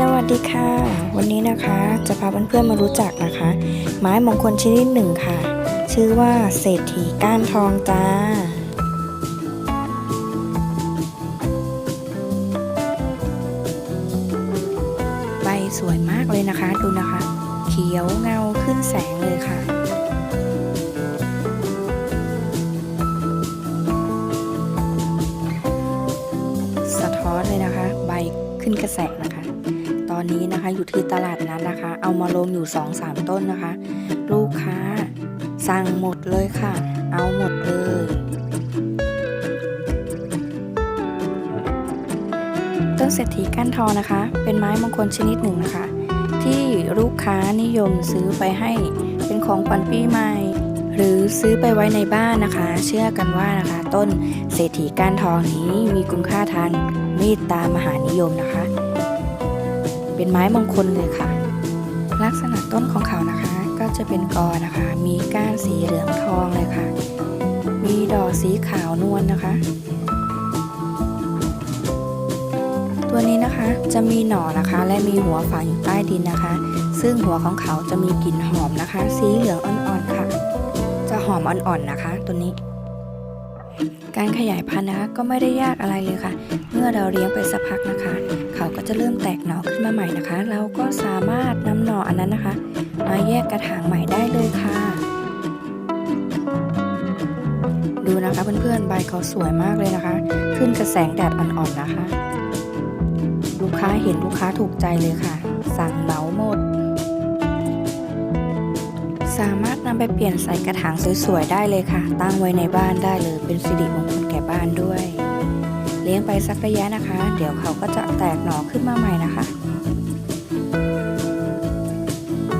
สวัสดีค่ะ วันนี้นะคะจะพาเพื่อนๆมารู้จักนะคะ ไม้มงคลชนิดหนึ่งค่ะ ชื่อว่าเศรษฐีก้านทองจ้า ใบสวยมากเลยนะคะดูนะคะ เขียวเงาขึ้นแสงเลยค่ะสะท้อนเลยนะคะ ใบขึ้นกระแสนะคะ อนนี้นะคะ อยู่ที่ตลาดนั้นนะคะ เอามาลงอยู่2-3ต้นนะคะ ลูกค้าสั่งหมดเลยค่ะ เอาหมดเลยต้นเศรษฐีก้านทองนะคะ เป็นไม้มงคลชนิดหนึ่งนะคะ ที่ลูกค้านิยมซื้อไปให้เป็นของขวัญปีใหม่ หรือซื้อไปไว้ในบ้านนะคะ เชื่อกันว่านะคะ ต้นเศรษฐีก้านทองนี้มีคุณค่าทางเมตตามหานิยมนะคะ เป็นไม้มงคลเลยค่ะ ลักษณะต้นของเขานะคะ ก็จะเป็นกอนะคะ มีก้านสีเหลืองทองเลยค่ะ มีดอกสีขาวนวลนะคะ ตัวนี้นะคะจะมีหน่อนะคะ และมีหัวฝังอยู่ใต้ดินนะคะ ซึ่งหัวของเขาจะมีกลิ่นหอมนะคะ สีเหลืองอ่อนๆค่ะ จะหอมอ่อนๆนะคะ ตัวนี้ การขยายพันธุ์นะคะก็ไม่ได้ยากอะไรเลยค่ะ เมื่อเราเลี้ยงไปสักพักนะคะ เขาก็จะเริ่มแตกหน่อขึ้นมาใหม่นะคะ เราก็สามารถนำหน่ออันนั้นนะคะ มาแยกกระถางใหม่ได้เลยค่ะ ดูนะคะเพื่อนๆใบเขาสวยมากเลยนะคะ ขึ้นกระแสงแดดอ่อนๆนะคะ ลูกค้าเห็นลูกค้าถูกใจเลยค่ะ สั่งเหมาหมด สามารถนำไปเปลี่ยนใส่กระถางสวยๆได้เลยค่ะ ตั้งไว้ในบ้านได้เลยเป็นสิริมงคลแก่บ้านด้วย เลี้ยงไปสักระยะนะคะ เดี๋ยวเขาก็จะแตกหน่อขึ้นมาใหม่นะคะ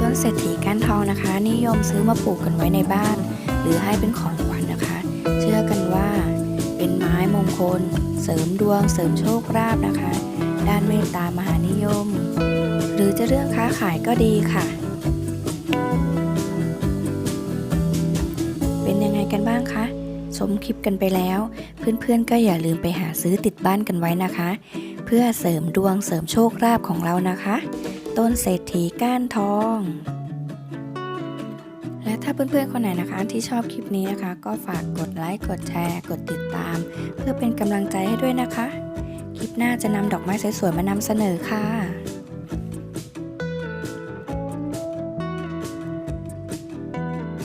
ต้นเศรษฐีก้านทองนะคะ นิยมซื้อมาปลูกกันไว้ในบ้าน หรือให้เป็นของขวัญนะคะ เชื่อกันว่าเป็นไม้มงคล เสริมดวง เสริมโชคลาภนะคะ ด้านเมตตามหานิยม หรือจะเรื่องค้าขายก็ดีค่ะ ชมคลิปกันไปแล้ว เพื่อนๆก็อย่าลืมไปหาซื้อติดบ้านกันไว้นะคะ เพื่อเสริมดวงเสริมโชคลาภของเรานะคะ ต้นเศรษฐีก้านทอง และถ้าเพื่อนๆคนไหนนะคะที่ชอบคลิปนี้นะคะ ก็ฝากกดไลค์กดแชร์ กดติดตาม เพื่อเป็นกำลังใจให้ด้วยนะคะ คลิปหน้าจะนำดอกไม้สวยๆมานำเสนอค่ะ